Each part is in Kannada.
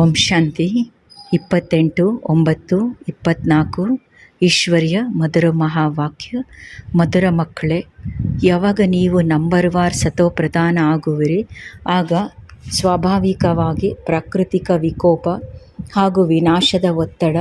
ಓಂ ಶಾಂತಿ. ಇಪ್ಪತ್ತೆಂಟು, ಒಂಬತ್ತು ಇಪ್ಪತ್ತ್ನಾಲ್ಕು ಈಶ್ವರ್ಯ, ಮಧುರ ಮಹಾವಾಕ್ಯ. ಮಧುರ ಮಕ್ಕಳೇ, ಯಾವಾಗ ನೀವು ನಂಬರ್ ವಾರ್ ಸತೋಪ್ರಧಾನ ಆಗುವಿರಿ, ಆಗ ಸ್ವಾಭಾವಿಕವಾಗಿ ಪ್ರಾಕೃತಿಕ ವಿಕೋಪ ಹಾಗೂ ವಿನಾಶದ ಒತ್ತಡ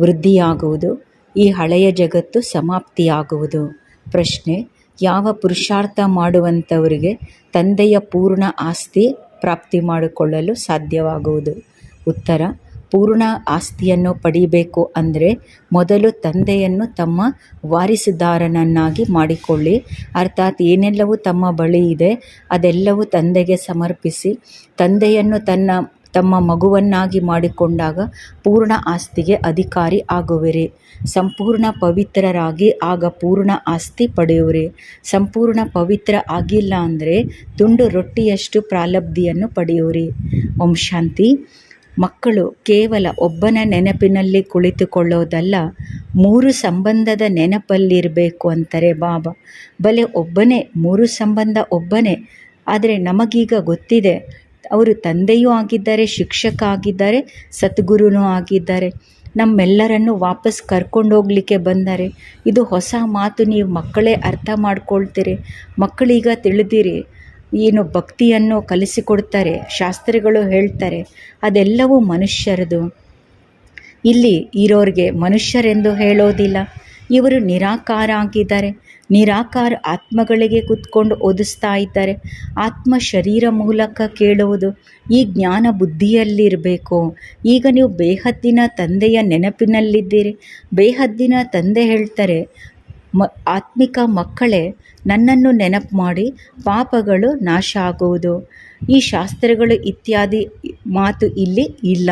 ವೃದ್ಧಿಯಾಗುವುದು, ಈ ಹಳೆಯ ಜಗತ್ತು ಸಮಾಪ್ತಿಯಾಗುವುದು. ಪ್ರಶ್ನೆ, ಯಾವ ಪುರುಷಾರ್ಥ ಮಾಡುವಂಥವರಿಗೆ ತಂದೆಯ ಪೂರ್ಣ ಆಸ್ತಿ ಪ್ರಾಪ್ತಿ ಮಾಡಿಕೊಳ್ಳಲು ಸಾಧ್ಯವಾಗುವುದು? ಉತ್ತರ, ಪೂರ್ಣ ಆಸ್ತಿಯನ್ನು ಪಡಿಬೇಕು ಅಂದರೆ ಮೊದಲು ತಂದೆಯನ್ನು ತಮ್ಮ ವಾರಿಸುದಾರನನ್ನಾಗಿ ಮಾಡಿಕೊಳ್ಳಿ. ಅರ್ಥಾತ್ ಏನೆಲ್ಲವೂ ತಮ್ಮ ಬಳಿ ಇದೆ, ಅದೆಲ್ಲವೂ ತಂದೆಗೆ ಸಮರ್ಪಿಸಿ, ತಂದೆಯನ್ನು ತನ್ನ, ತಮ್ಮ ಮಗುವನ್ನಾಗಿ ಮಾಡಿಕೊಂಡಾಗ ಪೂರ್ಣ ಆಸ್ತಿಗೆ ಅಧಿಕಾರಿ ಆಗುವಿರಿ. ಸಂಪೂರ್ಣ ಪವಿತ್ರರಾಗಿ ಆಗ ಪೂರ್ಣ ಆಸ್ತಿ ಪಡೆಯುವಿರಿ. ಸಂಪೂರ್ಣ ಪವಿತ್ರ ಆಗಿಲ್ಲ ಅಂದರೆ ತುಂಡು ರೊಟ್ಟಿಯಷ್ಟು ಪ್ರಾಲಬ್ಧಿಯನ್ನು ಪಡೆಯುವಿರಿ. ಓಂ ಶಾಂತಿ. ಮಕ್ಕಳು ಕೇವಲ ಒಬ್ಬನ ನೆನಪಿನಲ್ಲಿ ಕುಳಿತುಕೊಳ್ಳೋದಲ್ಲ, ಮೂರು ಸಂಬಂಧದ ನೆನಪಲ್ಲಿರಬೇಕು ಅಂತಾರೆ ಬಾಬಾ. ಬಲೆ ಒಬ್ಬನೇ, ಮೂರು ಸಂಬಂಧ ಒಬ್ಬನೇ. ಆದರೆ ನಮಗೀಗ ಗೊತ್ತಿದೆ, ಅವರು ತಂದೆಯೂ ಆಗಿದ್ದಾರೆ, ಶಿಕ್ಷಕ ಆಗಿದ್ದಾರೆ, ಸದ್ಗುರುನೂ ಆಗಿದ್ದಾರೆ. ನಮ್ಮೆಲ್ಲರನ್ನು ವಾಪಸ್ ಕರ್ಕೊಂಡು ಹೋಗ್ಲಿಕ್ಕೆ ಬಂದಾರೆ, ಇದು ಹೊಸ ಮಾತು ನೀವು ಮಕ್ಕಳೇ ಅರ್ಥ ಮಾಡ್ಕೊಳ್ತೀರಿ. ಮಕ್ಕಳೀಗ ತಿಳಿದಿರಿ ಏನು ಭಕ್ತಿಯನ್ನು ಕಲಿಸಿಕೊಡ್ತಾರೆ, ಶಾಸ್ತ್ರಿಗಳು ಹೇಳ್ತಾರೆ, ಅದೆಲ್ಲವೂ ಮನುಷ್ಯರದು. ಇಲ್ಲಿ ಇರೋರಿಗೆ ಮನುಷ್ಯರೆಂದು ಹೇಳೋದಿಲ್ಲ. ಇವರು ನಿರಾಕಾರ ಆಗಿದ್ದಾರೆ ನಿರಾಕಾರ ಆತ್ಮಗಳಿಗೆ ಕೂತ್ಕೊಂಡು ಓದಿಸ್ತಾ ಇದ್ದಾರೆ. ಆತ್ಮ ಶರೀರ ಮೂಲಕ ಕೇಳುವುದು ಈ ಜ್ಞಾನ ಬುದ್ಧಿಯಲ್ಲಿರಬೇಕು. ಈಗ ನೀವು ಬೇಹದ್ದಿನ ತಂದೆಯ ನೆನಪಿನಲ್ಲಿದ್ದೀರಿ. ಬೇಹದ್ದಿನ ತಂದೆ ಹೇಳ್ತಾರೆ, ಮ, ಆತ್ಮಿಕ ಮಕ್ಕಳೇ ನನ್ನನ್ನು ನೆನಪು ಮಾಡಿ ಪಾಪಗಳು ನಾಶ ಆಗುವುದು ಈ ಶಾಸ್ತ್ರಗಳು ಇತ್ಯಾದಿ ಮಾತು ಇಲ್ಲಿ ಇಲ್ಲ.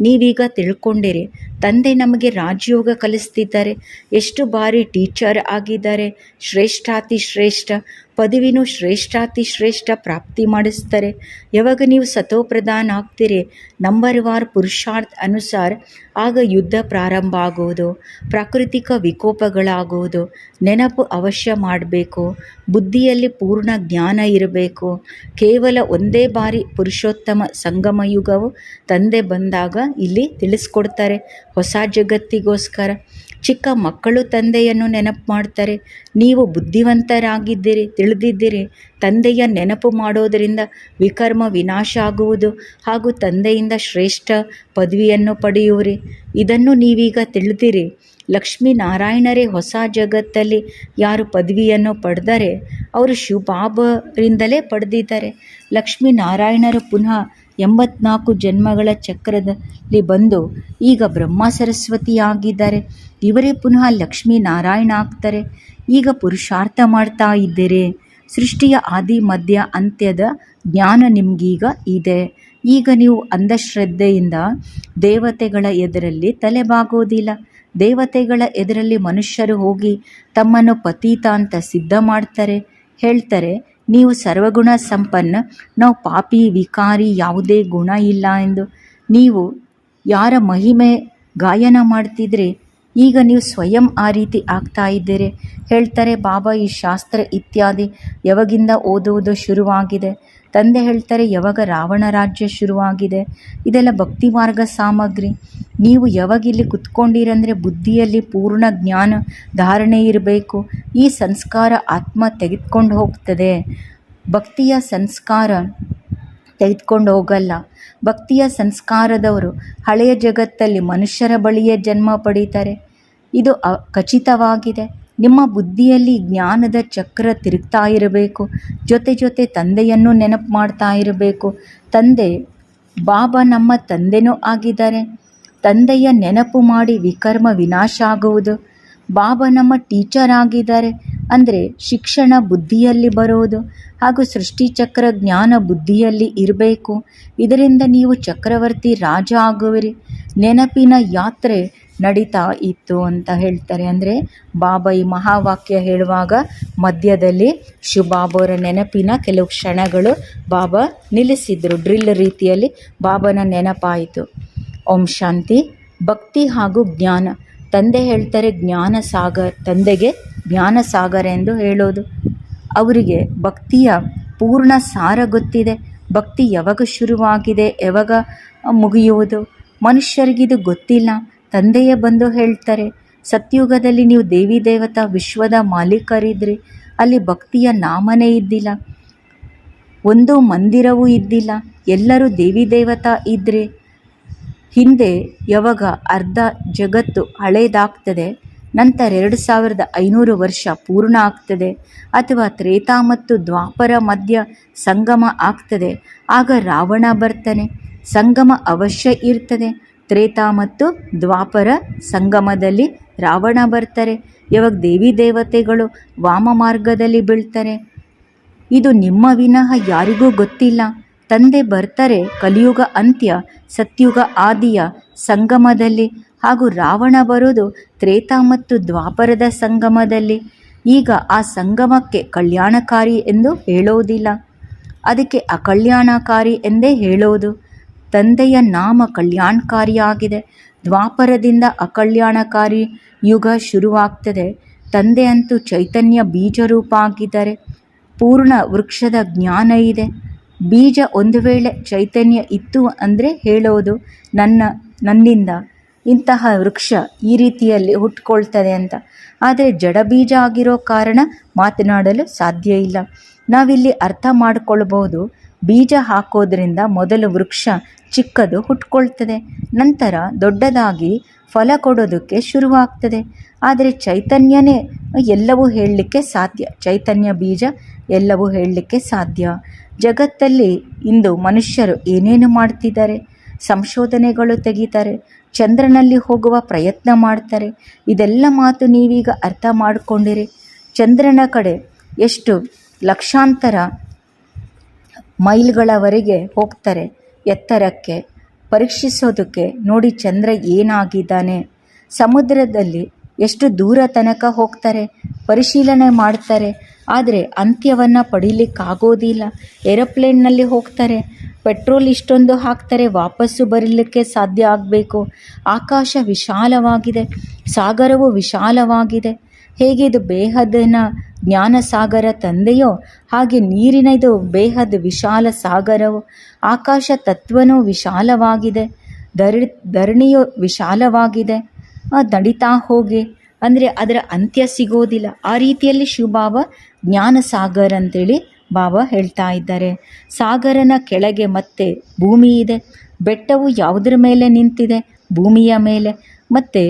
ನೀವೀಗ ತಿಳ್ಕೊಂಡಿರಿ. ತಂದೆ ನಮಗೆ ರಾಜಯೋಗ ಕಲಿಸ್ತಿದ್ದಾರೆ. ಎಷ್ಟು ಬಾರಿ ಟೀಚರ್ ಆಗಿದ್ದಾರೆ. ಶ್ರೇಷ್ಠಾತಿ ಶ್ರೇಷ್ಠ. ಪದವಿನೂ ಶ್ರೇಷ್ಠಾತಿ ಶ್ರೇಷ್ಠ ಪ್ರಾಪ್ತಿ ಮಾಡಿಸ್ತಾರೆ. ಯಾವಾಗ ನೀವು ಸತೋಪ್ರಧಾನ ಆಗ್ತೀರಿ? ನಂಬರ್ ವಾರ್ ಪುರುಷಾರ್ಥ ಅನುಸಾರ ಆಗ ಯುದ್ಧ ಪ್ರಾರಂಭ ಆಗುವುದು, ಪ್ರಾಕೃತಿಕ ವಿಕೋಪಗಳಾಗುವುದು, ನೆನಪು ಅವಶ್ಯ ಮಾಡಬೇಕು, ಬುದ್ಧಿಯಲ್ಲಿ ಪೂರ್ಣ ಜ್ಞಾನ ಇರಬೇಕು. ಕೇವಲ ಒಂದೇ ಬಾರಿ ಪುರುಷೋತ್ತಮ ಸಂಗಮ ಯುಗವು ತಂದೆ ಬಂದಾಗ ಇಲ್ಲಿ ತಿಳಿಸ್ಕೊಡ್ತಾರೆ, ಹೊಸ ಜಗತ್ತಿಗೋಸ್ಕರ. ಚಿಕ್ಕ ಮಕ್ಕಳು ತಂದೆಯನ್ನು ನೆನಪು ಮಾಡ್ತಾರೆ ನೀವು ಬುದ್ಧಿವಂತರಾಗಿದ್ದೀರಿ, ತಿಳಿದಿದ್ದೀರಿ. ತಂದೆಯ ನೆನಪು ಮಾಡೋದರಿಂದ ವಿಕರ್ಮ ವಿನಾಶ ಆಗುವುದು ಹಾಗೂ ತಂದೆಯಿಂದ ಶ್ರೇಷ್ಠ ಪದವಿಯನ್ನು ಪಡೆಯುವಿರಿ. ಇದನ್ನು ನೀವೀಗ ತಿಳಿದಿರಿ. ಲಕ್ಷ್ಮೀನಾರಾಯಣರೇ, ಹೊಸ ಜಗತ್ತಲ್ಲಿ ಯಾರು ಪದವಿಯನ್ನು ಪಡೆದರೆ ಅವರು ಶಿವಬಾಬರಿಂದಲೇ ಪಡೆದಿದ್ದಾರೆ. ಲಕ್ಷ್ಮೀನಾರಾಯಣರು ಪುನಃ ಎಂಬತ್ನಾಲ್ಕು ಜನ್ಮಗಳ ಚಕ್ರದಲ್ಲಿ ಬಂದು ಈಗ ಬ್ರಹ್ಮ ಸರಸ್ವತಿಯಾಗಿದ್ದಾರೆ. ಇವರೇ ಪುನಃ ಲಕ್ಷ್ಮೀನಾರಾಯಣ ಆಗ್ತಾರೆ. ಈಗ ಪುರುಷಾರ್ಥ ಮಾಡ್ತಾ ಇದ್ದೀರಿ. ಸೃಷ್ಟಿಯ ಆದಿ, ಮಧ್ಯ, ಅಂತ್ಯದ ಜ್ಞಾನ ನಿಮಗೀಗ ಇದೆ. ಈಗ ನೀವು ಅಂಧಶ್ರದ್ಧೆಯಿಂದ ದೇವತೆಗಳ ಎದುರಲ್ಲಿ ತಲೆಬಾಗೋದಿಲ್ಲ. ದೇವತೆಗಳ ಎದುರಲ್ಲಿ ಮನುಷ್ಯರು ಹೋಗಿ ತಮ್ಮನ್ನು ಪತೀತ ಅಂತ ಸಿದ್ಧ ಮಾಡ್ತಾರೆ. ಹೇಳ್ತಾರೆ, ನೀವು ಸರ್ವಗುಣ ಸಂಪನ್ನ, ನಾವು ಪಾಪಿ, ವಿಕಾರಿ, ಯಾವುದೇ ಗುಣ ಇಲ್ಲ ಎಂದು. ನೀವು ಯಾರ ಮಹಿಮೆ ಗಾಯನ ಮಾಡ್ತಿದ್ರೆ? ಈಗ ನೀವು ಸ್ವಯಂ ಆ ರೀತಿ ಆಗ್ತಾ ಇದ್ದೀರಿ. ಹೇಳ್ತಾರೆ, ಬಾಬಾ, ಈ ಶಾಸ್ತ್ರ ಇತ್ಯಾದಿ ಯಾವಾಗಿಂದ ಓದುವುದು ಶುರುವಾಗಿದೆ? ತಂದೆ ಹೇಳ್ತಾರೆ, ಯಾವಾಗ ರಾವಣ ರಾಜ್ಯ ಶುರುವಾಗಿದೆ? ಇದೆಲ್ಲ ಭಕ್ತಿ ಮಾರ್ಗ ಸಾಮಗ್ರಿ. ನೀವು ಯಾವಾಗ ಇಲ್ಲಿ ಕುತ್ಕೊಂಡಿರಂದರೆ ಬುದ್ಧಿಯಲ್ಲಿ ಪೂರ್ಣ ಜ್ಞಾನ ಧಾರಣೆ ಇರಬೇಕು. ಈ ಸಂಸ್ಕಾರ ಆತ್ಮ ತೆಗೆದುಕೊಂಡು ಹೋಗ್ತದೆ. ಭಕ್ತಿಯ ಸಂಸ್ಕಾರ ತೆಗೆದುಕೊಂಡು ಹೋಗಲ್ಲ. ಭಕ್ತಿಯ ಸಂಸ್ಕಾರದವರು ಹಳೆಯ ಜಗತ್ತಲ್ಲಿ ಮನುಷ್ಯರ ಬಳಿಯೇ ಜನ್ಮ ಪಡೀತಾರೆ. ಇದು ಖಚಿತವಾಗಿದೆ. ನಿಮ್ಮ ಬುದ್ಧಿಯಲ್ಲಿ ಜ್ಞಾನದ ಚಕ್ರ ತಿರುಗ್ತಾ ಇರಬೇಕು. ಜೊತೆ ಜೊತೆ ತಂದೆಯನ್ನು ನೆನಪು ಮಾಡ್ತಾ ಇರಬೇಕು. ತಂದೆ, ಬಾಬಾ ನಮ್ಮ ತಂದೆನೂ ಆಗಿದ್ದಾರೆ. ತಂದೆಯ ನೆನಪು ಮಾಡಿ ವಿಕರ್ಮ ವಿನಾಶ ಆಗುವುದು. ಬಾಬಾ ನಮ್ಮ ಟೀಚರ್ ಆಗಿದ್ದಾರೆ. ಅಂದರೆ ಶಿಕ್ಷಣ ಬುದ್ಧಿಯಲ್ಲಿ ಬರೋದು ಹಾಗೂ ಸೃಷ್ಟಿಚಕ್ರ ಜ್ಞಾನ ಬುದ್ಧಿಯಲ್ಲಿ ಇರಬೇಕು. ಇದರಿಂದ ನೀವು ಚಕ್ರವರ್ತಿ ರಾಜ ಆಗುವಿರಿ. ನೆನಪಿನ ಯಾತ್ರೆ ನಡೀತಾ ಇತ್ತು ಅಂತ ಹೇಳ್ತಾರೆ. ಅಂದರೆ ಬಾಬಾ ಈ ಮಹಾವಾಕ್ಯ ಹೇಳುವಾಗ ಮಧ್ಯದಲ್ಲಿ ಶಿವಬಾಬಾವರ ನೆನಪಿನ ಕೆಲವು ಕ್ಷಣಗಳು ಬಾಬಾ ನಿಲ್ಲಿಸಿದ್ರು. ಡ್ರಿಲ್ ರೀತಿಯಲ್ಲಿ ಬಾಬನ ನೆನಪಾಯಿತು. ಓಂ ಶಾಂತಿ, ಭಕ್ತಿ ಹಾಗೂ ಜ್ಞಾನ. ತಂದೆ ಹೇಳ್ತಾರೆ ಜ್ಞಾನ ಸಾಗರ್, ತಂದೆಗೆ ಜ್ಞಾನ ಸಾಗರ ಎಂದು ಹೇಳೋದು. ಅವರಿಗೆ ಭಕ್ತಿಯ ಪೂರ್ಣ ಸಾರ ಗೊತ್ತಿದೆ. ಭಕ್ತಿ ಯಾವಾಗ ಶುರುವಾಗಿದೆ, ಯಾವಾಗ ಮುಗಿಯುವುದು? ಮನುಷ್ಯರಿಗಿದು ಗೊತ್ತಿಲ್ಲ. ತಂದೆಯೇ ಬಂದು ಹೇಳ್ತಾರೆ, ಸತ್ಯುಗದಲ್ಲಿ ನೀವು ದೇವಿ ದೇವತಾ ವಿಶ್ವದ ಮಾಲೀಕರಿದ್ರಿ. ಅಲ್ಲಿ ಭಕ್ತಿಯ ನಾಮನೇ ಇದ್ದಿಲ್ಲ. ಒಂದು ಮಂದಿರವೂ ಇದ್ದಿಲ್ಲ. ಎಲ್ಲರೂ ದೇವಿ ದೇವತಾ ಇದ್ರಿ. ಹಿಂದೆ ಯಾವಾಗ ಅರ್ಧ ಜಗತ್ತು ಹಳೇದಾಗ್ತದೆ ನಂತರ ಎರಡು ಸಾವಿರದ ಐನೂರು ವರ್ಷ ಪೂರ್ಣ ಆಗ್ತದೆ ಅಥವಾ ತ್ರೇತಾ ಮತ್ತು ದ್ವಾಪರ ಮಧ್ಯ ಸಂಗಮ ಆಗ್ತದೆ. ಆಗ ರಾವಣ ಬರ್ತಾನೆ. ಸಂಗಮ ಅವಶ್ಯ ಇರ್ತದೆ. ತ್ರೇತಾ ಮತ್ತು ದ್ವಾಪರ ಸಂಗಮದಲ್ಲಿ ರಾವಣ ಬರ್ತಾರೆ. ಯಾವಾಗ ದೇವಿ ದೇವತೆಗಳು ವಾಮ ಮಾರ್ಗದಲ್ಲಿ ಬೀಳ್ತಾರೆ. ಇದು ನಿಮ್ಮ ವಿನಃ ಯಾರಿಗೂ ಗೊತ್ತಿಲ್ಲ. ತಂದೆ ಬರ್ತಾರೆ ಕಲಿಯುಗ ಅಂತ್ಯ, ಸತ್ಯುಗ ಆದಿಯ ಸಂಗಮದಲ್ಲಿ. ಹಾಗೂ ರಾವಣ ಬರೋದು ತ್ರೇತಾ ಮತ್ತು ದ್ವಾಪರದ ಸಂಗಮದಲ್ಲಿ. ಈಗ ಆ ಸಂಗಮಕ್ಕೆ ಕಲ್ಯಾಣಕಾರಿ ಎಂದು ಹೇಳೋದಿಲ್ಲ. ಅದಕ್ಕೆ ಅಕಲ್ಯಾಣಕಾರಿ ಎಂದೇ ಹೇಳೋದು. ತಂದೆಯ ನಾಮ ಕಲ್ಯಾಣಕಾರಿಯಾಗಿದೆ. ದ್ವಾಪರದಿಂದ ಅಕಲ್ಯಾಣಕಾರಿ ಯುಗ ಶುರುವಾಗ್ತದೆ. ತಂದೆ ಅಂತೂ ಚೈತನ್ಯ ಬೀಜರೂಪ ಆಗಿದ್ದಾರೆ ಪೂರ್ಣ ವೃಕ್ಷದ ಜ್ಞಾನ ಇದೆ. ಬೀಜ ಒಂದು ವೇಳೆ ಚೈತನ್ಯ ಇತ್ತು ಅಂದರೆ ಹೇಳೋದು ನನ್ನ, ನನ್ನಿಂದ. ಇಂತಹ ವೃಕ್ಷ ಈ ರೀತಿಯಲ್ಲಿ ಹುಟ್ಕೊಳ್ತದೆ ಅಂತ. ಆದರೆ ಜಡ ಬೀಜ ಆಗಿರೋ ಕಾರಣ ಮಾತನಾಡಲು ಸಾಧ್ಯ ಇಲ್ಲ. ನಾವಿಲ್ಲಿ ಅರ್ಥ ಮಾಡಿಕೊಳ್ಬೋದು. ಬೀಜ ಹಾಕೋದ್ರಿಂದ ಮೊದಲು ವೃಕ್ಷ ಚಿಕ್ಕದು ಹುಟ್ಕೊಳ್ತದೆ. ನಂತರ ದೊಡ್ಡದಾಗಿ ಫಲ ಕೊಡೋದಕ್ಕೆ ಶುರುವಾಗ್ತದೆ. ಆದರೆ ಚೈತನ್ಯನೇ ಎಲ್ಲವೂ ಹೇಳಲಿಕ್ಕೆ ಸಾಧ್ಯ. ಚೈತನ್ಯ ಬೀಜ ಎಲ್ಲವೂ ಹೇಳಲಿಕ್ಕೆ ಸಾಧ್ಯ. ಜಗತ್ತಲ್ಲಿ ಇಂದು ಮನುಷ್ಯರು ಏನೇನು ಮಾಡ್ತಿದ್ದಾರೆ? ಸಂಶೋಧನೆಗಳು ತೆಗಿತಾರೆ. ಚಂದ್ರನಲ್ಲಿ ಹೋಗುವ ಪ್ರಯತ್ನ ಮಾಡ್ತಾರೆ. ಇದೆಲ್ಲ ಮಾತು ನೀವೀಗ ಅರ್ಥ ಮಾಡಿಕೊಂಡಿರಿ. ಚಂದ್ರನ ಕಡೆ ಎಷ್ಟು ಲಕ್ಷಾಂತರ ಮೈಲ್ಗಳವರೆಗೆ ಹೋಗ್ತಾರೆ ಎತ್ತರಕ್ಕೆ. ಪರೀಕ್ಷಿಸೋದಕ್ಕೆ ನೋಡಿ ಚಂದ್ರ ಏನಾಗಿದ್ದಾನೆ. ಸಮುದ್ರದಲ್ಲಿ ಎಷ್ಟು ದೂರ ತನಕ ಹೋಗ್ತಾರೆ. ಪರಿಶೀಲನೆ ಮಾಡ್ತಾರೆ. ಆದರೆ ಅಂತ್ಯವನ್ನು ಪಡೀಲಿಕ್ಕಾಗೋದಿಲ್ಲ. ಏರೋಪ್ಲೇನ್ನಲ್ಲಿ ಹೋಗ್ತಾರೆ. ಪೆಟ್ರೋಲ್ ಇಷ್ಟೊಂದು ಹಾಕ್ತಾರೆ, ವಾಪಸ್ಸು ಬರಲಿಕ್ಕೆ ಸಾಧ್ಯ ಆಗಬೇಕು. ಆಕಾಶ ವಿಶಾಲವಾಗಿದೆ, ಸಾಗರವು ವಿಶಾಲವಾಗಿದೆ. ಹೇಗೆ ಇದು ಬೇಹದನ ಜ್ಞಾನ ಸಾಗರ ತಂದೆಯೋ, ಹಾಗೆ ನೀರಿನ ಇದು ಬೇಹದ ವಿಶಾಲ ಸಾಗರವು, ಆಕಾಶ ತತ್ವನೂ ವಿಶಾಲವಾಗಿದೆ ಧರಣಿ ಧರಣಿಯು ವಿಶಾಲವಾಗಿದೆ. ನಡೀತಾ ಹೋಗಿ. ಅಂದರೆ ಅದರ ಅಂತ್ಯ ಸಿಗೋದಿಲ್ಲ. ಆ ರೀತಿಯಲ್ಲಿ ಶಿವಭಾವ ಜ್ಞಾನ ಸಾಗರ ಅಂತೇಳಿ ಬಾಬಾ ಹೇಳ್ತಾ ಇದ್ದಾರೆ. ಸಾಗರನ ಕೆಳಗೆ ಮತ್ತೆ ಭೂಮಿ ಇದೆ. ಬೆಟ್ಟವು ಯಾವುದರ ಮೇಲೆ ನಿಂತಿದೆ? ಭೂಮಿಯ ಮೇಲೆ. ಮತ್ತೆ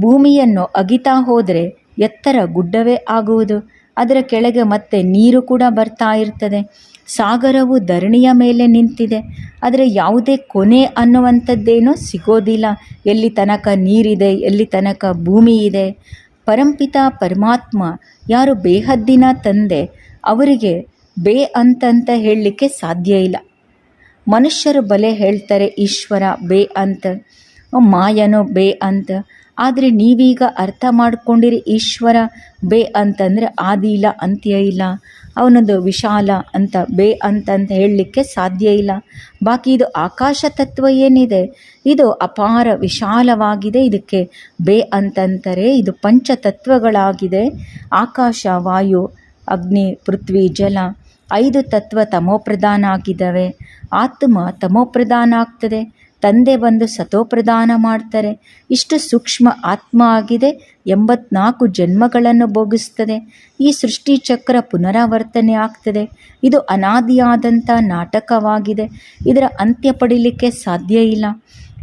ಭೂಮಿಯನ್ನು ಅಗಿತಾ ಹೋದರೆ ಎತ್ತರ ಗುಡ್ಡವೇ ಆಗುವುದು. ಅದರ ಕೆಳಗೆ ಮತ್ತೆ ನೀರು ಕೂಡ ಬರ್ತಾ ಇರ್ತದೆ. ಸಾಗರವು ಧರಣಿಯ ಮೇಲೆ ನಿಂತಿದೆ. ಆದರೆ ಯಾವುದೇ ಕೊನೆ ಅನ್ನುವಂಥದ್ದೇನೂ ಸಿಗೋದಿಲ್ಲ. ಎಲ್ಲಿ ತನಕ ನೀರಿದೆ, ಎಲ್ಲಿ ತನಕ ಭೂಮಿ ಇದೆ. ಪರಂಪಿತ ಪರಮಾತ್ಮ ಯಾರು ಬೇಹದ್ದಿನ ತಂದೆ, ಅವರಿಗೆ ಬೇ ಅಂತಂತ ಹೇಳಲಿಕ್ಕೆ ಸಾಧ್ಯ ಇಲ್ಲ. ಮನುಷ್ಯರು ಬಲೆ ಹೇಳ್ತಾರೆ, ಈಶ್ವರ, ಬೇ ಅಂತ. ಮಾಯನೋ ಬೇ ಅಂತ. ಆದರೆ ನೀವೀಗ ಅರ್ಥ ಮಾಡ್ಕೊಂಡಿರಿ, ಈಶ್ವರ, ಬೇ ಅಂತಂದರೆ ಆದಿ ಇಲ್ಲ ಅಂತ್ಯ ಇಲ್ಲ. ಅವನದು ವಿಶಾಲ ಅಂತ, ಬೇ ಅಂತಂತ ಹೇಳಲಿಕ್ಕೆ ಸಾಧ್ಯ ಇಲ್ಲ. ಬಾಕಿ ಇದು ಆಕಾಶ ತತ್ವ ಏನಿದೆ, ಇದು ಅಪಾರ ವಿಶಾಲವಾಗಿದೆ. ಇದಕ್ಕೆ ಬೇ ಅಂತಂತಾರೆ ಇದು ಪಂಚತತ್ವಗಳಾಗಿದೆ. ಆಕಾಶ, ವಾಯು, ಅಗ್ನಿ, ಪೃಥ್ವಿ, ಜಲ ಐದು ತತ್ವ ತಮೋಪ್ರಧಾನ ಆಗಿದ್ದಾವೆ ಆತ್ಮ ತಮೋಪ್ರಧಾನ ಆಗ್ತದೆ ತಂದೆ ಬಂದು ಸತೋಪ್ರದಾನ ಮಾಡ್ತಾರೆ. ಇಷ್ಟು ಸೂಕ್ಷ್ಮ ಆತ್ಮ ಆಗಿದೆ, ಎಂಬತ್ನಾಲ್ಕು ಜನ್ಮಗಳನ್ನು ಭೋಗಿಸ್ತದೆ. ಈ ಸೃಷ್ಟಿ ಚಕ್ರ ಪುನರಾವರ್ತನೆ ಆಗ್ತದೆ. ಇದು ಅನಾದಿಯಾದಂಥ ನಾಟಕವಾಗಿದೆ. ಇದರ ಅಂತ್ಯ ಪಡೀಲಿಕ್ಕೆ ಸಾಧ್ಯ ಇಲ್ಲ.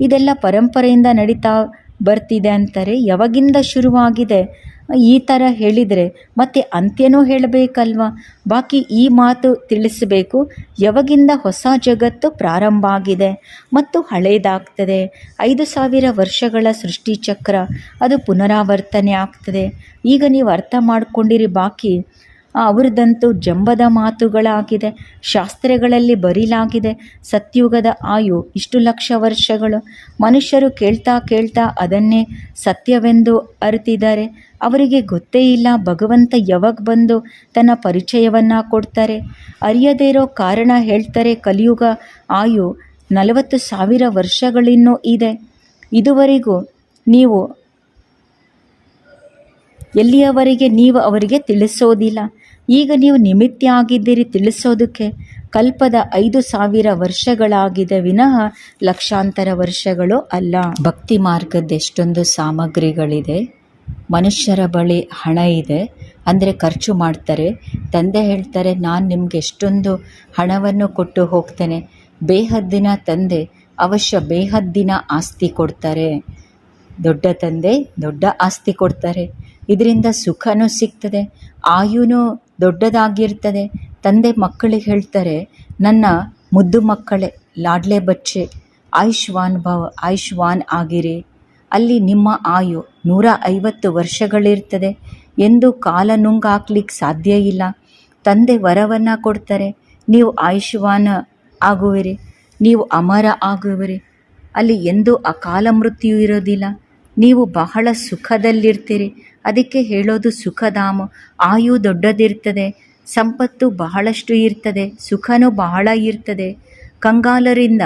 ಇದೆಲ್ಲ ಪರಂಪರೆಯಿಂದ ನಡೀತಾ ಬರ್ತಿದೆ ಅಂತಾರೆ, ಯಾವಾಗಿಂದ ಶುರುವಾಗಿದೆ? ಈ ಥರ ಹೇಳಿದರೆ, ಮತ್ತೆ ಅಂತ್ಯನೂ ಹೇಳಬೇಕಲ್ವ? ಬಾಕಿ ಈ ಮಾತು ತಿಳಿಸಬೇಕು, ಯಾವಾಗಿಂದ ಹೊಸ ಜಗತ್ತು ಪ್ರಾರಂಭ ಆಗಿದೆ ಮತ್ತು ಹಳೇದಾಗ್ತದೆ. ಐದು ಸಾವಿರ ವರ್ಷಗಳ ಸೃಷ್ಟಿಚಕ್ರ, ಅದು ಪುನರಾವರ್ತನೆ ಆಗ್ತದೆ. ಈಗ ನೀವು ಅರ್ಥ ಮಾಡ್ಕೊಂಡಿರಿ ಬಾಕಿ. ಅವ್ರದ್ದಂತೂ ಜಂಬದ ಮಾತುಗಳಾಗಿದೆ, ಶಾಸ್ತ್ರಗಳಲ್ಲಿ ಬರೀಲಾಗಿದೆ. ಸತ್ಯುಗದ ಆಯು ಇಷ್ಟು ಲಕ್ಷ ವರ್ಷಗಳು. ಮನುಷ್ಯರು ಕೇಳ್ತಾ ಕೇಳ್ತಾ ಅದನ್ನೇ ಸತ್ಯವೆಂದು ಅರಿತಿದ್ದಾರೆ. ಅವರಿಗೆ ಗೊತ್ತೇ ಇಲ್ಲ ಭಗವಂತ ಯಾವಾಗ ಬಂದು ತನ್ನ ಪರಿಚಯವನ್ನು ಕೊಡ್ತಾರೆ. ಅರಿಯದೇ ಇರೋ ಕಾರಣ ಹೇಳ್ತಾರೆ ಕಲಿಯುಗ ಆಯು ನಲವತ್ತು ಸಾವಿರ ವರ್ಷಗಳಿನ್ನೂ ಇದೆ. ಇದುವರೆಗೂ ನೀವು ಎಲ್ಲಿಯವರೆಗೆ ನೀವು ಅವರಿಗೆ ತಿಳಿಸೋದಿಲ್ಲ. ಈಗ ನೀವು ನಿಮಿತ್ತ ಆಗಿದ್ದೀರಿ ತಿಳಿಸೋದಕ್ಕೆ. ಕಲ್ಪದ ಐದು ಸಾವಿರ ವರ್ಷಗಳಾಗಿದೆ ವಿನಃ ಲಕ್ಷಾಂತರ ವರ್ಷಗಳು ಅಲ್ಲ. ಭಕ್ತಿ ಮಾರ್ಗದ ಎಷ್ಟೊಂದು ಸಾಮಗ್ರಿಗಳಿದೆ. ಮನುಷ್ಯರ ಬಳಿ ಹಣ ಇದೆ. ಅಂದರೆ ಖರ್ಚು ಮಾಡ್ತಾರೆ. ತಂದೆ ಹೇಳ್ತಾರೆ, ನಾನು ನಿಮಗೆ ಎಷ್ಟೊಂದು ಹಣವನ್ನು ಕೊಟ್ಟು ಹೋಗ್ತೇನೆ. ಬೇಹದ್ದಿನ ತಂದೆ ಅವಶ್ಯ ಬೇಹದ್ದಿನ ಆಸ್ತಿ ಕೊಡ್ತಾರೆ. ದೊಡ್ಡ ತಂದೆ ದೊಡ್ಡ ಆಸ್ತಿ ಕೊಡ್ತಾರೆ. ಇದರಿಂದ ಸುಖನೂ ಸಿಗ್ತದೆ. ಆಯುನೂ ದೊಡ್ಡದಾಗಿರ್ತದೆ. ತಂದೆ ಮಕ್ಕಳಿಗೆ ಹೇಳ್ತಾರೆ, ನನ್ನ ಮುದ್ದು ಮಕ್ಕಳೇ, ಲಾಡ್ಲೆ ಬಚ್ಚೆ ಆಯುಷ್ವಾನ್ ಭವ ಆಯುಷ್ವಾನ್ ಆಗಿರಿ. ಅಲ್ಲಿ ನಿಮ್ಮ ಆಯು ನೂರ ಐವತ್ತು ವರ್ಷಗಳಿರ್ತದೆ. ಎಂದು ಕಾಲ ನುಂಗಾಕ್ಲಿಕ್ಕೆ ಸಾಧ್ಯ ಇಲ್ಲ. ತಂದೆ ವರವನ್ನು ಕೊಡ್ತಾರೆ, ನೀವು ಆಯುಷ್ವಾನ ಆಗುವಿರಿ, ನೀವು ಅಮರ ಆಗುವಿರಿ. ಅಲ್ಲಿ ಎಂದೂ ಅಕಾಲ ಮೃತ್ಯು ಇರೋದಿಲ್ಲ. ನೀವು ಬಹಳ ಸುಖದಲ್ಲಿರ್ತೀರಿ. ಅದಕ್ಕೆ ಹೇಳೋದು ಸುಖಧಾಮ. ಆಯು ದೊಡ್ಡದಿರ್ತದೆ, ಸಂಪತ್ತು ಬಹಳಷ್ಟು ಇರ್ತದೆ, ಸುಖನೂ ಬಹಳ ಇರ್ತದೆ. ಕಂಗಾಲರಿಂದ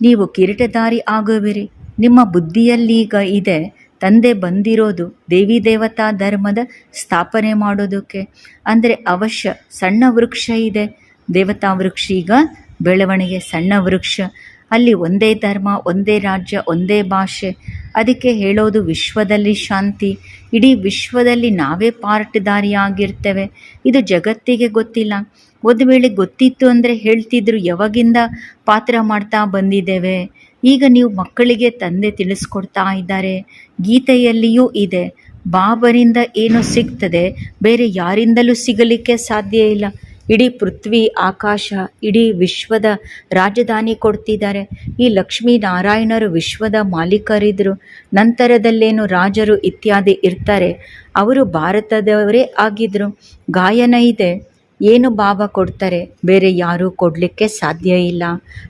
ನೀವು ಕಿರೀಟಧಾರಿ ಆಗುವಿರಿ. ನಿಮ್ಮ ಬುದ್ಧಿಯಲ್ಲೀಗ ಇದೆ, ತಂದೆ ಬಂದಿರೋದು, ದೇವಿ ದೇವತಾ ಧರ್ಮದ ಸ್ಥಾಪನೆ ಮಾಡೋದಕ್ಕೆ. ಅಂದರೆ ಅವಶ್ಯ ಸಣ್ಣ ವೃಕ್ಷ ಇದೆ, ದೇವತಾ ವೃಕ್ಷ ಈಗ ಬೆಳವಣಿಗೆ ಸಣ್ಣ ವೃಕ್ಷ. ಅಲ್ಲಿ ಒಂದೇ ಧರ್ಮ, ಒಂದೇ ರಾಜ್ಯ, ಒಂದೇ ಭಾಷೆ. ಅದಕ್ಕೆ ಹೇಳೋದು ವಿಶ್ವದಲ್ಲಿ ಶಾಂತಿ. ಇಡೀ ವಿಶ್ವದಲ್ಲಿ ನಾವೇ ಪಾರ್ಟ್ದಾರಿಯಾಗಿರ್ತೇವೆ. ಇದು ಜಗತ್ತಿಗೆ ಗೊತ್ತಿಲ್ಲ. ಒಂದು ವೇಳೆ ಗೊತ್ತಿತ್ತು ಅಂದರೆ ಹೇಳ್ತಿದ್ರು, ಯಾವಾಗಿಂದ ಪಾತ್ರ ಮಾಡ್ತಾ ಬಂದಿದ್ದೇವೆ? ಈಗ ನೀವು ಮಕ್ಕಳಿಗೆ ತಂದೆ ತಿಳಿಸ್ಕೊಡ್ತಾ ಇದ್ದಾರೆ. ಗೀತೆಯಲ್ಲಿಯೂ ಇದೆ. ಬಾಬರಿಂದ ಏನು ಸಿಗ್ತದೆ, ಬೇರೆ ಯಾರಿಂದಲೂ ಸಿಗಲಿಕ್ಕೆ ಸಾಧ್ಯ ಇಲ್ಲ. ಇಡೀ ಪೃಥ್ವಿ, ಆಕಾಶ, ಇಡೀ ವಿಶ್ವದ ರಾಜಧಾನಿ ಕೊಡ್ತಿದ್ದಾರೆ. ಈ ಲಕ್ಷ್ಮೀ ನಾರಾಯಣರು ವಿಶ್ವದ ಮಾಲೀಕರಿದ್ದರು ನಂತರದಲ್ಲೇನು ರಾಜರು ಇತ್ಯಾದಿ ಇರ್ತಾರೆ. ಅವರು ಭಾರತದವರೇ ಆಗಿದ್ದರು ಗಾಯನ ಇದೆ. ಏನು ಭಾವ ಕೊಡ್ತಾರೆ? ಬೇರೆ ಯಾರೂ ಕೊಡಲಿಕ್ಕೆ ಸಾಧ್ಯ ಇಲ್ಲ.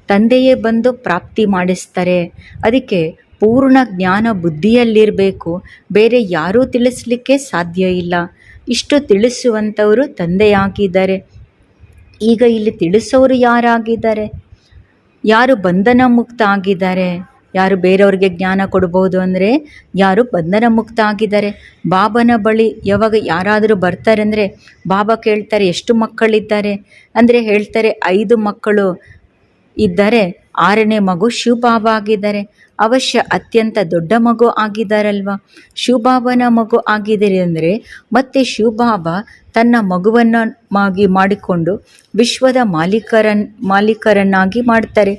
ತಂದೆಯೇ ಬಂದು ಪ್ರಾಪ್ತಿ ಮಾಡಿಸ್ತಾರೆ. ಅದಕ್ಕೆ ಪೂರ್ಣ ಜ್ಞಾನ ಬುದ್ಧಿಯಲ್ಲಿರಬೇಕು. ಬೇರೆ ಯಾರೂ ತಿಳಿಸ್ಲಿಕ್ಕೆ ಸಾಧ್ಯ ಇಲ್ಲ. ಇಷ್ಟು ತಿಳಿಸುವಂಥವರು ತಂದೆಯಾಗಿದ್ದಾರೆ. ಈಗ ಇಲ್ಲಿ ತಿಳಿಸೋರು ಯಾರಾಗಿದ್ದಾರೆ? ಯಾರು ಬಂಧನ ಮುಕ್ತ ಆಗಿದ್ದಾರೆ ಯಾರು ಬೇರೆಯವ್ರಿಗೆ ಜ್ಞಾನ ಕೊಡ್ಬೋದು ಅಂದರೆ ಯಾರು ಬಂಧನ ಮುಕ್ತ ಆಗಿದ್ದಾರೆ ಬಾಬನ ಬಳಿ ಯಾವಾಗ ಯಾರಾದರೂ ಬರ್ತಾರೆ ಅಂದರೆ ಬಾಬಾ ಕೇಳ್ತಾರೆ, ಎಷ್ಟು ಮಕ್ಕಳಿದ್ದಾರೆ? ಅಂದರೆ ಹೇಳ್ತಾರೆ, ಐದು ಮಕ್ಕಳು ಇದ್ದಾರೆ, ಆರನೇ ಮಗು ಶಿವಬಾಬಾ ಆಗಿದ್ದಾರೆ. ಅವಶ್ಯ ಅತ್ಯಂತ ದೊಡ್ಡ ಮಗು ಆಗಿದ್ದಾರಲ್ವ? ಶಿವಬಾಬನ ಮಗು ಆಗಿದ್ದೀರಿ ಅಂದರೆ ಮತ್ತೆ ಶಿವಬಾಬಾ ತನ್ನ ಮಗುವನ್ನು ಮಾಗಿ ಮಾಡಿಕೊಂಡು ವಿಶ್ವದ ಮಾಲೀಕರನ್, ಮಾಲೀಕರನ್ನಾಗಿ ಮಾಡ್ತಾರೆ.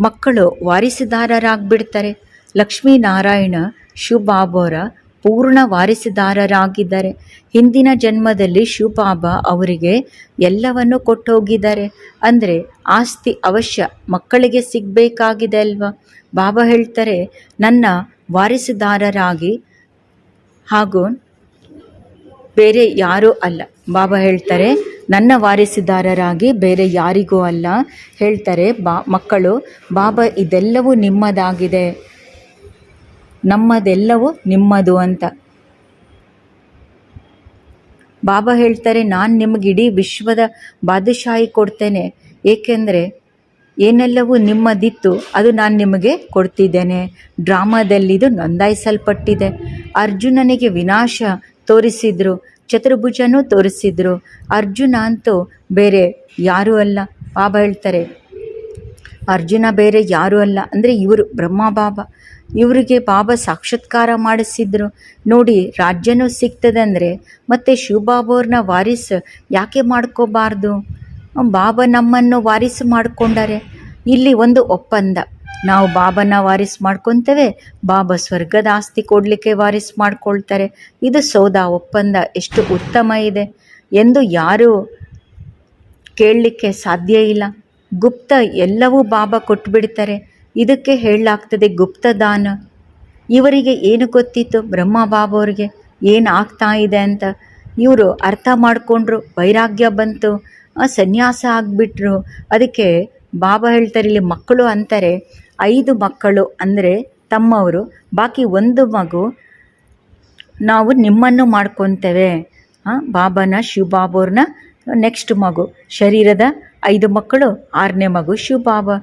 ಮಕ್ಕಳು ವಾರಿಸುದಾರರಾಗ್ಬಿಡ್ತಾರೆ. ಲಕ್ಷ್ಮೀನಾರಾಯಣ ಶಿವಬಾಬರ ಪೂರ್ಣ ವಾರಿಸುದಾರರಾಗಿದ್ದಾರೆ. ಹಿಂದಿನ ಜನ್ಮದಲ್ಲಿ ಶಿವಬಾಬಾ ಅವರಿಗೆ ಎಲ್ಲವನ್ನು ಕೊಟ್ಟೋಗಿದ್ದಾರೆ. ಅಂದರೆ ಆಸ್ತಿ ಅವಶ್ಯ ಮಕ್ಕಳಿಗೆ ಸಿಗಬೇಕಾಗಿದೆ ಅಲ್ವಾ? ಬಾಬಾ ಹೇಳ್ತಾರೆ, ನನ್ನ ವಾರಿಸುದಾರರಾಗಿ ಹಾಗೂ ಬೇರೆ ಯಾರೂ ಅಲ್ಲ. ಬಾಬಾ ಹೇಳ್ತಾರೆ, ನನ್ನ ವಾರಿಸುದಾರರಾಗಿ ಬೇರೆ ಯಾರಿಗೂ ಅಲ್ಲ. ಹೇಳ್ತಾರೆ, ಬಾ, ಮಕ್ಕಳು, ಬಾಬಾ ಇದೆಲ್ಲವೂ ನಿಮ್ಮದಾಗಿದೆ. ನಮ್ಮದೆಲ್ಲವೂ ನಿಮ್ಮದು ಅಂತ. ಬಾಬಾ ಹೇಳ್ತಾರೆ, ನಾನು ನಿಮಗೆ ಇಡೀ ವಿಶ್ವದ ಬಾದಶಾಹಿ ಕೊಡ್ತೇನೆ. ಏಕೆಂದರೆ ಏನೆಲ್ಲವೂ ನಿಮ್ಮದಿತ್ತು, ಅದು ನಾನು ನಿಮಗೆ ಕೊಡ್ತಿದ್ದೇನೆ. ಡ್ರಾಮಾದಲ್ಲಿದು ನೋಂದಾಯಿಸಲ್ಪಟ್ಟಿದೆ. ಅರ್ಜುನನಿಗೆ ವಿನಾಶ ತೋರಿಸಿದ್ರು, ಚತುರ್ಭುಜನೂ ತೋರಿಸಿದ್ರು. ಅರ್ಜುನ ಅಂತೂ ಬೇರೆ ಯಾರೂ ಅಲ್ಲ ಬಾಬಾ ಹೇಳ್ತಾರೆ. ಅರ್ಜುನ ಬೇರೆ ಯಾರೂ ಅಲ್ಲ, ಅಂದರೆ ಇವರು ಬ್ರಹ್ಮ ಬಾಬಾ ಇವರಿಗೆ ಬಾಬಾ ಸಾಕ್ಷಾತ್ಕಾರ ಮಾಡಿಸಿದ್ರು. ನೋಡಿ, ರಾಜ್ಯನೂ ಸಿಗ್ತದೆ ಅಂದರೆ ಮತ್ತು ಶಿವಬಾಬಾವ್ರನ್ನ ವಾರಿಸ್ ಯಾಕೆ ಮಾಡ್ಕೋಬಾರ್ದು? ಬಾಬಾ ನಮ್ಮನ್ನು ವಾರಿಸು ಮಾಡಿಕೊಂಡಾರೆ. ಇಲ್ಲಿ ಒಂದು ಒಪ್ಪಂದ. ನಾವು ಬಾಬನ ವಾರಿಸ್ ಮಾಡ್ಕೊತೇವೆ, ಬಾಬಾ ಸ್ವರ್ಗದ ಆಸ್ತಿ ಕೊಡಲಿಕ್ಕೆ ವಾರಿಸ್ ಮಾಡ್ಕೊಳ್ತಾರೆ. ಇದು ಸೌದ ಒಪ್ಪಂದ. ಎಷ್ಟು ಉತ್ತಮ ಇದೆ ಎಂದು ಯಾರು ಕೇಳಲಿಕ್ಕೆ ಸಾಧ್ಯ ಇಲ್ಲ. ಗುಪ್ತ ಎಲ್ಲವೂ ಬಾಬಾ ಕೊಟ್ಬಿಡ್ತಾರೆ. ಇದಕ್ಕೆ ಹೇಳಲಾಗ್ತದೆ ಗುಪ್ತದಾನ ಇವರಿಗೆ ಏನು ಗೊತ್ತಿತ್ತು? ಬ್ರಹ್ಮ ಬಾಬವ್ರಿಗೆ ಏನು ಆಗ್ತಾ ಇದೆ ಅಂತ. ಇವರು ಅರ್ಥ ಮಾಡಿಕೊಂಡ್ರು. ವೈರಾಗ್ಯ ಬಂತು. ಸನ್ಯಾಸ ಆಗಿಬಿಟ್ರು. ಅದಕ್ಕೆ ಬಾಬಾ ಹೇಳ್ತಾರೆ ಇಲ್ಲಿ ಮಕ್ಕಳು ಅಂತಾರೆ, ಐದು ಮಕ್ಕಳು ಅಂದರೆ ತಮ್ಮವರು, ಬಾಕಿ ಒಂದು ಮಗು ನಾವು ನಿಮ್ಮನ್ನು ಮಾಡ್ಕೊತೇವೆ. ಬಾಬನ ಬಾಬೋರ್ನ ನೆಕ್ಸ್ಟ್ ಮಗು, ಶರೀರದ ಐದು ಮಕ್ಕಳು, ಆರನೇ ಮಗು, ಶಿವಬಾಬಾ.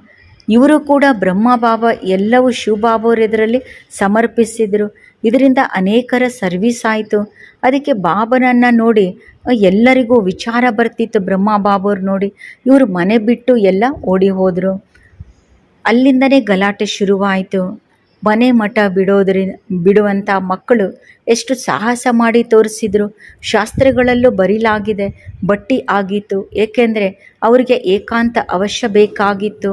ಇವರು ಕೂಡ ಬ್ರಹ್ಮ, ಬಾಬಾ, ಎಲ್ಲವೂ ಶಿವಬಾಬವ್ರ ಇದರಲ್ಲಿ ಸಮರ್ಪಿಸಿದರು. ಇದರಿಂದ ಅನೇಕರ ಸರ್ವಿಸ್ ಆಯಿತು. ಅದಕ್ಕೆ ಬಾಬನನ್ನು ನೋಡಿ ಎಲ್ಲರಿಗೂ ವಿಚಾರ ಬರ್ತಿತ್ತು ಬ್ರಹ್ಮ ಬಾಬೋರು ನೋಡಿ. ಇವರು ಮನೆ ಬಿಟ್ಟು ಎಲ್ಲ ಓಡಿ ಹೋದರು. ಅಲ್ಲಿಂದನೇ ಗಲಾಟೆ ಶುರುವಾಯಿತು. ಮನೆ ಮಠ ಬಿಡೋದ್ರಿಂದ ಬಿಡುವಂಥ ಮಕ್ಕಳು ಎಷ್ಟು ಸಾಹಸ ಮಾಡಿ ತೋರಿಸಿದ್ರು. ಶಾಸ್ತ್ರಗಳಲ್ಲೂ ಬರೀಲಾಗಿದೆ. ಬಟ್ಟಿ ಆಗಿತ್ತು. ಏಕೆಂದರೆ ಅವರಿಗೆ ಏಕಾಂತ ಅವಶ್ಯ ಬೇಕಾಗಿತ್ತು.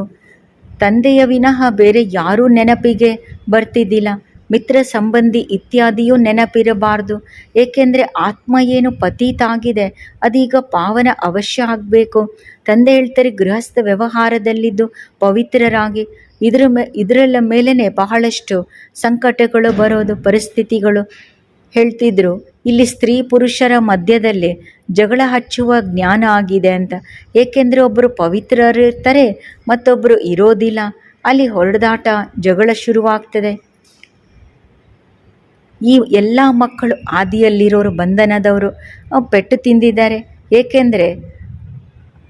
ತಂದೆಯ ವಿನಃ ಬೇರೆ ಯಾರೂ ನೆನಪಿಗೆ ಬರ್ತಿದ್ದಿಲ್ಲ. ಮಿತ್ರ ಸಂಬಂಧಿ ಇತ್ಯಾದಿಯೂ ನೆನಪಿರಬಾರ್ದು. ಏಕೆಂದರೆ ಆತ್ಮ ಏನು ಪತೀತ ಆಗಿದೆ, ಅದೀಗ ಪಾವನ ಅವಶ್ಯ ಆಗಬೇಕು. ತಂದೆ ಹೇಳ್ತಾರೆ, ಗೃಹಸ್ಥ ವ್ಯವಹಾರದಲ್ಲಿದ್ದು ಪವಿತ್ರರಾಗಿ. ಇದರ ಮೇ, ಇದರಲ್ಲ ಮೇಲೇ ಬಹಳಷ್ಟು ಸಂಕಟಗಳು ಬರೋದು, ಪರಿಸ್ಥಿತಿಗಳು. ಹೇಳ್ತಿದ್ರು, ಇಲ್ಲಿ ಸ್ತ್ರೀ ಪುರುಷರ ಮಧ್ಯದಲ್ಲಿ ಜಗಳ ಹಚ್ಚುವ ಜ್ಞಾನ ಆಗಿದೆ ಅಂತ. ಏಕೆಂದರೆ ಒಬ್ಬರು ಪವಿತ್ರರಿರ್ತಾರೆ ಮತ್ತೊಬ್ಬರು ಇರೋದಿಲ್ಲ. ಅಲ್ಲಿ ಹೊರದಾಟ ಜಗಳ ಶುರುವಾಗ್ತದೆ. ಈ ಎಲ್ಲ ಮಕ್ಕಳು ಆದಿಯಲ್ಲಿರೋರು ಬಂಧನದವರು ಪೆಟ್ಟು ತಿಂದಿದ್ದಾರೆ. ಏಕೆಂದರೆ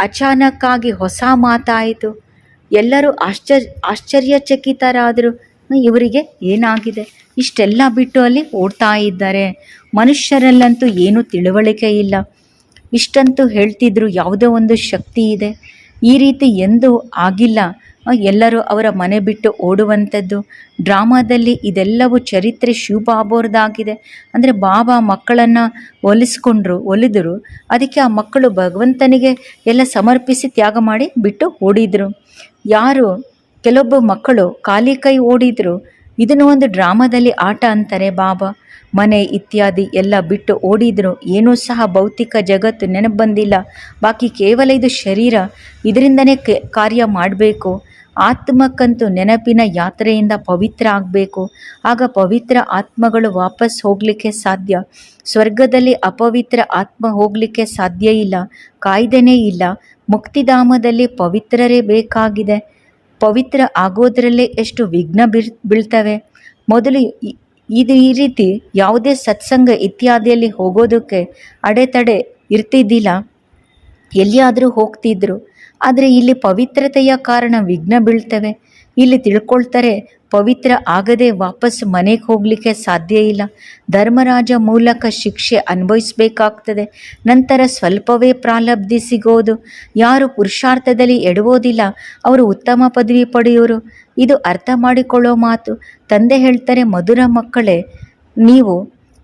ಅಚಾನಕ್ಕಾಗಿ ಹೊಸ ಮಾತಾಯಿತು. ಎಲ್ಲರೂ ಆಶ್ಚರ್ಯ, ಆಶ್ಚರ್ಯಚಕಿತರಾದರು ಇವರಿಗೆ ಏನಾಗಿದೆ? ಇಷ್ಟೆಲ್ಲ ಬಿಟ್ಟು ಅಲ್ಲಿ ಓಡ್ತಾ ಇದ್ದಾರೆ. ಮನುಷ್ಯರಲ್ಲಂತೂ ಏನೂ ತಿಳುವಳಿಕೆ ಇಲ್ಲ. ಇಷ್ಟಂತೂ ಹೇಳ್ತಿದ್ರು ಯಾವುದೋ ಒಂದು ಶಕ್ತಿ ಇದೆ. ಈ ರೀತಿ ಎಂದೂ ಆಗಿಲ್ಲ. ಎಲ್ಲರೂ ಅವರ ಮನೆ ಬಿಟ್ಟು ಓಡುವಂಥದ್ದು. ಡ್ರಾಮಾದಲ್ಲಿ ಇದೆಲ್ಲವೂ ಚರಿತ್ರೆ ಶಿವಬಾಬೋರ್ದಾಗಿದೆ ಅಂದರೆ ಬಾಬಾ ಮಕ್ಕಳನ್ನು ಒಲಿಸ್ಕೊಂಡ್ರು, ಒಲಿದರು. ಅದಕ್ಕೆ ಆ ಮಕ್ಕಳು ಭಗವಂತನಿಗೆ ಎಲ್ಲ ಸಮರ್ಪಿಸಿ ತ್ಯಾಗ ಮಾಡಿ ಬಿಟ್ಟು ಓಡಿದರು. ಯಾರು? ಕೆಲವೊಬ್ಬ ಮಕ್ಕಳು ಖಾಲಿ ಕೈ ಓಡಿದ್ರು. ಇದನ್ನು ಒಂದು ಡ್ರಾಮಾದಲ್ಲಿ ಆಟ ಅಂತಾರೆ ಬಾಬಾ. ಮನೆ ಇತ್ಯಾದಿ ಎಲ್ಲ ಬಿಟ್ಟು ಓಡಿದ್ರು. ಏನೂ ಸಹ ಭೌತಿಕ ಜಗತ್ತು ನೆನಪು ಬಂದಿಲ್ಲ. ಬಾಕಿ ಕೇವಲ ಇದು ಶರೀರ. ಇದರಿಂದನೇ ಕಾರ್ಯ ಮಾಡಬೇಕು. ಆತ್ಮಕ್ಕಂತೂ ನೆನಪಿನ ಯಾತ್ರೆಯಿಂದ ಪವಿತ್ರ ಆಗಬೇಕು. ಆಗ ಪವಿತ್ರ ಆತ್ಮಗಳು ವಾಪಸ್ ಹೋಗಲಿಕ್ಕೆ ಸಾಧ್ಯ. ಸ್ವರ್ಗದಲ್ಲಿ ಅಪವಿತ್ರ ಆತ್ಮ ಹೋಗಲಿಕ್ಕೆ ಸಾಧ್ಯ ಇಲ್ಲ. ಕಾಯ್ದೆನೇ ಇಲ್ಲ. ಮುಕ್ತಿಧಾಮದಲ್ಲಿ ಪವಿತ್ರರೇ ಬೇಕಾಗಿದೆ. ಪವಿತ್ರ ಆಗೋದ್ರಲ್ಲೇ ಎಷ್ಟು ವಿಘ್ನ ಬೀಳ್ ಬೀಳ್ತವೆ. ಮೊದಲು ಇದು ಈ ರೀತಿ ಯಾವುದೇ ಸತ್ಸಂಗ ಇತ್ಯಾದಿಯಲ್ಲಿ ಹೋಗೋದಕ್ಕೆ ಅಡೆತಡೆ ಇರ್ತಿದ್ದಿಲ್ಲ. ಎಲ್ಲಿಯಾದರೂ ಹೋಗ್ತಿದ್ರು. ಆದರೆ ಇಲ್ಲಿ ಪವಿತ್ರತೆಯ ಕಾರಣ ವಿಘ್ನ ಬೀಳ್ತವೆ. ಇಲ್ಲಿ ತಿಳ್ಕೊಳ್ತಾರೆ, ಪವಿತ್ರ ಆಗದೆ ವಾಪಸ್ ಮನೆಗೆ ಹೋಗಲಿಕ್ಕೆ ಸಾಧ್ಯ ಇಲ್ಲ. ಧರ್ಮರಾಜ ಮೂಲಕ ಶಿಕ್ಷೆ ಅನುಭವಿಸಬೇಕಾಗ್ತದೆ ನಂತರ ಸ್ವಲ್ಪವೇ ಪ್ರಾಲಬ್ಧಿ ಸಿಗೋದು. ಯಾರು ಪುರುಷಾರ್ಥದಲ್ಲಿ ಎಡವೋದಿಲ್ಲ, ಅವರು ಉತ್ತಮ ಪದವಿ ಪಡೆಯೋರು. ಇದು ಅರ್ಥ ಮಾಡಿಕೊಳ್ಳೋ ಮಾತು. ತಂದೆ ಹೇಳ್ತಾರೆ, ಮಧುರ ಮಕ್ಕಳೇ, ನೀವು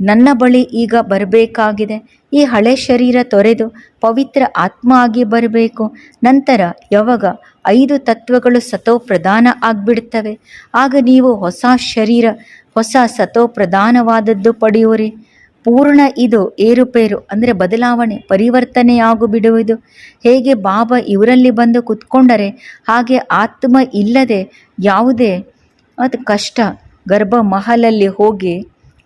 ನನ್ನ ಬಳಿ ಈಗ ಬರಬೇಕಾಗಿದೆ. ಈ ಹಳೆ ಶರೀರ ತೊರೆದು ಪವಿತ್ರ ಆತ್ಮ ಆಗಿ ಬರಬೇಕು. ನಂತರ ಯಾವಾಗ ಐದು ತತ್ವಗಳು ಸತೋ ಪ್ರಧಾನ ಆಗಿಬಿಡ್ತವೆ. ಆಗ ನೀವು ಹೊಸ ಶರೀರ, ಹೊಸ ಸತೋ ಪ್ರಧಾನವಾದದ್ದು ಪಡೆಯುವಿರಿ. ಪೂರ್ಣ ಇದು ಏರುಪೇರು, ಅಂದರೆ ಬದಲಾವಣೆ ಪರಿವರ್ತನೆಯಾಗು ಬಿಡುವುದು ಹೇಗೆ ಬಾಬಾ ಇವರಲ್ಲಿ ಬಂದು ಕುತ್ಕೊಂಡರೆ ಹಾಗೆ ಆತ್ಮ ಇಲ್ಲದೆ ಯಾವುದೇ ಅದು ಕಷ್ಟ, ಗರ್ಭ ಮಹಲಲ್ಲಿ ಹೋಗಿ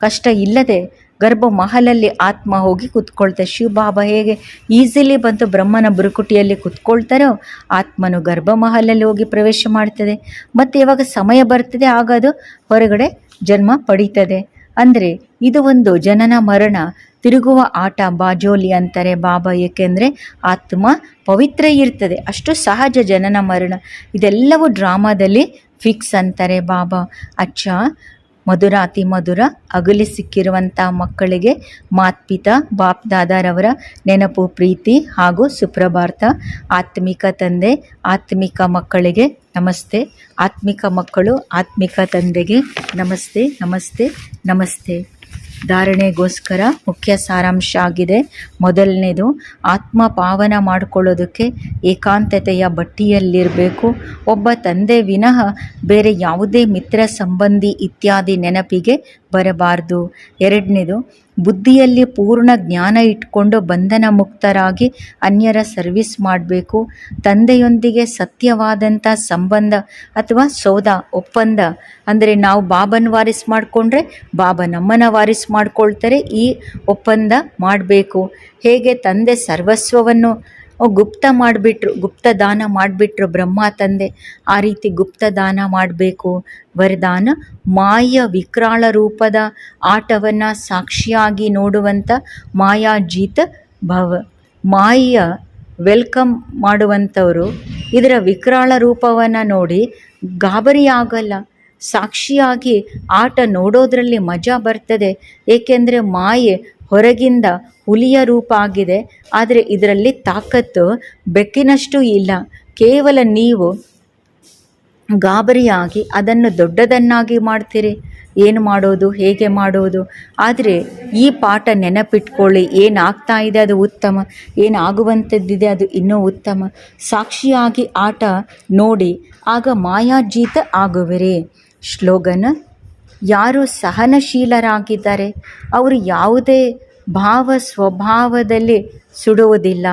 ಕಷ್ಟ ಇಲ್ಲದೆ ಗರ್ಭ ಮಹಲಲ್ಲಿ ಆತ್ಮ ಹೋಗಿ ಕುತ್ಕೊಳ್ತಾರೆ ಶಿವಬಾಬಾ ಹೇಗೆ ಈಸಿಲಿ ಬಂತು ಬ್ರಹ್ಮನ ಬುರುಕುಟಿಯಲ್ಲಿ ಕುತ್ಕೊಳ್ತಾರೋ ಆತ್ಮನು ಗರ್ಭ ಮಹಲಲ್ಲಿ ಹೋಗಿ ಪ್ರವೇಶ ಮಾಡ್ತದೆ. ಮತ್ತು ಯಾವಾಗ ಸಮಯ ಬರ್ತದೆ, ಆಗ ಅದು ಹೊರಗಡೆ ಜನ್ಮ ಪಡೀತದೆ. ಅಂದರೆ ಇದು ಒಂದು ಜನನ ಮರಣ, ತಿರುಗುವ ಆಟ, ಬಾಜೋಲಿ ಅಂತಾರೆ ಬಾಬಾ. ಏಕೆಂದರೆ ಆತ್ಮ ಪವಿತ್ರ ಇರ್ತದೆ, ಅಷ್ಟು ಸಹಜ ಜನನ ಮರಣ. ಇದೆಲ್ಲವೂ ಡ್ರಾಮಾದಲ್ಲಿ ಫಿಕ್ಸ್ ಅಂತಾರೆ ಬಾಬಾ. ಅಚ್ಚ ಮಧುರಾತಿ ಮಧುರ ಅಗಲಿ ಸಿಕ್ಕಿರುವಂಥ ಮಕ್ಕಳಿಗೆ ಮಾತ್ಪಿತ ಬಾಪ್ ದಾದಾರವರ ನೆನಪು, ಪ್ರೀತಿ ಹಾಗೂ ಸುಪ್ರಭಾರ್ತ ಆತ್ಮಿಕ ತಂದೆ, ಆತ್ಮಿಕ ಮಕ್ಕಳಿಗೆ ನಮಸ್ತೆ. ಆತ್ಮಿಕ ಮಕ್ಕಳು ಆತ್ಮಿಕ ತಂದೆಗೆ ನಮಸ್ತೆ ನಮಸ್ತೆ ನಮಸ್ತೆ. ಧಾರಣೆಗೋಸ್ಕರ ಮುಖ್ಯ ಸಾರಾಂಶ ಆಗಿದೆ ಮೊದಲನೇದು, ಆತ್ಮ ಪಾವನ ಮಾಡಿಕೊಳ್ಳೋದಕ್ಕೆ ಏಕಾಂತತೆಯ ಬಟ್ಟಿಯಲ್ಲಿರಬೇಕು. ಒಬ್ಬ ತಂದೆ ವಿನಃ ಬೇರೆ ಯಾವುದೇ ಮಿತ್ರ ಸಂಬಂಧಿ ಇತ್ಯಾದಿ ನೆನಪಿಗೆ ಬರಬಾರ್ದು. ಎರಡನೇದು ಬುದ್ಧಿಯಲ್ಲಿ ಪೂರ್ಣ ಜ್ಞಾನ ಇಟ್ಕೊಂಡು ಬಂಧನ ಮುಕ್ತರಾಗಿ ಅನ್ಯರ ಸರ್ವಿಸ್ ಮಾಡಬೇಕು. ತಂದೆಯೊಂದಿಗೆ ಸತ್ಯವಾದಂಥ ಸಂಬಂಧ ಅಥವಾ ಸೌದ, ಒಪ್ಪಂದ ಅಂದರೆ ನಾವು ಬಾಬನ ವಾರಿಸ್ ಮಾಡಿಕೊಂಡ್ರೆ ಬಾಬ ನಮ್ಮನ ವಾರಿಸ್ ಮಾಡ್ಕೊಳ್ತಾರೆ, ಈ ಒಪ್ಪಂದ ಮಾಡಬೇಕು. ಹೇಗೆ ತಂದೆ ಸರ್ವಸ್ವವನ್ನು ಗುಪ್ತ ಮಾಡಿಬಿಟ್ರು, ಗುಪ್ತ ದಾನ ಮಾಡಿಬಿಟ್ರು ಬ್ರಹ್ಮ ತಂದೆ. ಆ ರೀತಿ ಗುಪ್ತ ದಾನ ಮಾಡಬೇಕು. ವರದಾನ ಮಾಯ ವಿಕ್ರಾಳ ರೂಪದ ಆಟವನ್ನು ಸಾಕ್ಷಿಯಾಗಿ ನೋಡುವಂಥ ಮಾಯಾಜೀತ ಭವ. ಮಾಯ ವೆಲ್ಕಮ್ ಮಾಡುವಂಥವರು ಇದರ ವಿಕ್ರಾಳ ರೂಪವನ್ನು ನೋಡಿ ಗಾಬರಿ ಆಗಲ್ಲ ಸಾಕ್ಷಿಯಾಗಿ ಆಟ ನೋಡೋದ್ರಲ್ಲಿ ಮಜಾ ಬರ್ತದೆ. ಏಕೆಂದರೆ ಮಾಯೆ ಹೊರಗಿಂದ ಹುಲಿಯ ರೂಪ ಆಗಿದೆ. ಆದರೆ ಇದರಲ್ಲಿ ತಾಕತ್ತು ಬೆಕ್ಕಿನಷ್ಟು ಇಲ್ಲ. ಕೇವಲ ನೀವು ಗಾಬರಿಯಾಗಿ ಅದನ್ನು ದೊಡ್ಡದನ್ನಾಗಿ ಮಾಡ್ತೀರಿ. ಏನು ಮಾಡೋದು, ಹೇಗೆ ಮಾಡೋದು? ಆದರೆ ಈ ಪಾಠ ನೆನಪಿಟ್ಕೊಳ್ಳಿ. ಏನಾಗ್ತಾ ಇದೆ ಅದು ಉತ್ತಮ. ಏನಾಗುವಂಥದ್ದಿದೆ ಅದು ಇನ್ನೂ ಉತ್ತಮ. ಸಾಕ್ಷಿಯಾಗಿ ಆಟ ನೋಡಿ ಆಗ ಮಾಯಾಜೀತ ಆಗುವಿರಿ. ಶ್ಲೋಗನ್ ಯಾರು ಸಹನಶೀಲರಾಗಿದ್ದಾರೆ, ಅವರು ಯಾವುದೇ ಭಾವ ಸ್ವಭಾವದಲ್ಲಿ ಸುಡುವುದಿಲ್ಲ.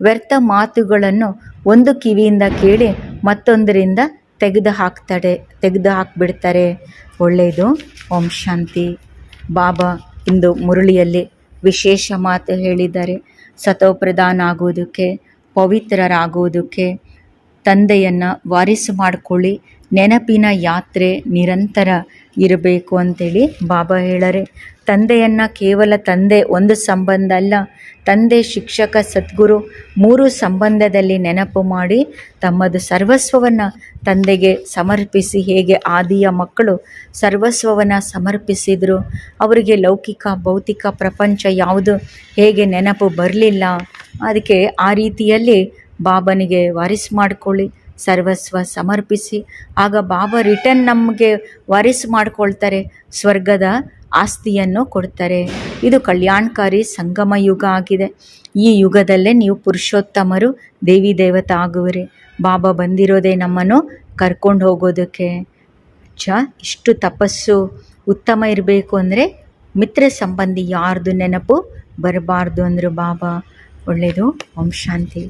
ವ್ಯರ್ಥ ಮಾತುಗಳನ್ನು ಒಂದು ಕಿವಿಯಿಂದ ಕೇಳಿ ಮತ್ತೊಂದರಿಂದ ತೆಗೆದು ಹಾಕ್ತಾರೆ ತೆಗೆದು ಹಾಕಿಬಿಡ್ತಾರೆ ಒಳ್ಳೆಯದು. ಓಂ ಶಾಂತಿ. ಬಾಬಾ ಇಂದು ಮುರುಳಿಯಲ್ಲಿ ವಿಶೇಷ ಮಾತು ಹೇಳಿದ್ದಾರೆ. ಸತೋಪ್ರಧಾನ ಆಗೋದಕ್ಕೆ ಪವಿತ್ರರಾಗೋದಕ್ಕೆ ತಂದೆಯನ್ನು ವಾರಿಸು ಮಾಡಿಕೊಳ್ಳಿ. ನೆನಪಿನ ಯಾತ್ರೆ ನಿರಂತರ ಇರಬೇಕು ಅಂತೇಳಿ ಬಾಬಾ ಹೇಳರೆ. ತಂದೆಯನ್ನು ಕೇವಲ ತಂದೆ ಒಂದು ಸಂಬಂಧ ಅಲ್ಲ, ತಂದೆ, ಶಿಕ್ಷಕ, ಸದ್ಗುರು ಮೂರು ಸಂಬಂಧದಲ್ಲಿ ನೆನಪು ಮಾಡಿ ತಮ್ಮದು ಸರ್ವಸ್ವವನ್ನು ತಂದೆಗೆ ಸಮರ್ಪಿಸಿ ಹೇಗೆ ಆದಿಯ ಮಕ್ಕಳು ಸರ್ವಸ್ವವನ್ನು ಸಮರ್ಪಿಸಿದರು, ಅವರಿಗೆ ಲೌಕಿಕ, ಭೌತಿಕ ಪ್ರಪಂಚ ಯಾವುದು, ಹೇಗೆ ನೆನಪು ಬರಲಿಲ್ಲ, ಅದಕ್ಕೆ ಆ ರೀತಿಯಲ್ಲಿ ಬಾಬನಿಗೆ ವಾರಿಸ್ ಮಾಡಿಕೊಳ್ಳಿ. ಸರ್ವಸ್ವ ಸಮರ್ಪಿಸಿ. ಆಗ ಬಾಬಾ ರಿಟರ್ನ್ ನಮಗೆ ವಾರಿಸ್ ಮಾಡ್ಕೊಳ್ತಾರೆ, ಸ್ವರ್ಗದ ಆಸ್ತಿಯನ್ನು ಕೊಡ್ತಾರೆ. ಇದು ಕಲ್ಯಾಣಕಾರಿ ಸಂಗಮ ಯುಗ ಆಗಿದೆ. ಈ ಯುಗದಲ್ಲೇ ನೀವು ಪುರುಷೋತ್ತಮರು, ದೇವಿ ದೇವತೆ ಆಗುವಿರಿ. ಬಾಬಾ ಬಂದಿರೋದೇ ನಮ್ಮನ್ನು ಕರ್ಕೊಂಡು ಹೋಗೋದಕ್ಕೆ. ಚ ಇಷ್ಟು ತಪಸ್ಸು ಉತ್ತಮ ಇರಬೇಕು ಅಂದರೆ ಮಿತ್ರ ಸಂಬಂಧಿ ಯಾರ್ದು ನೆನಪು ಬರಬಾರ್ದು ಅಂದರು ಬಾಬಾ. ಒಳ್ಳೆಯದು, ಓಂ ಶಾಂತಿ.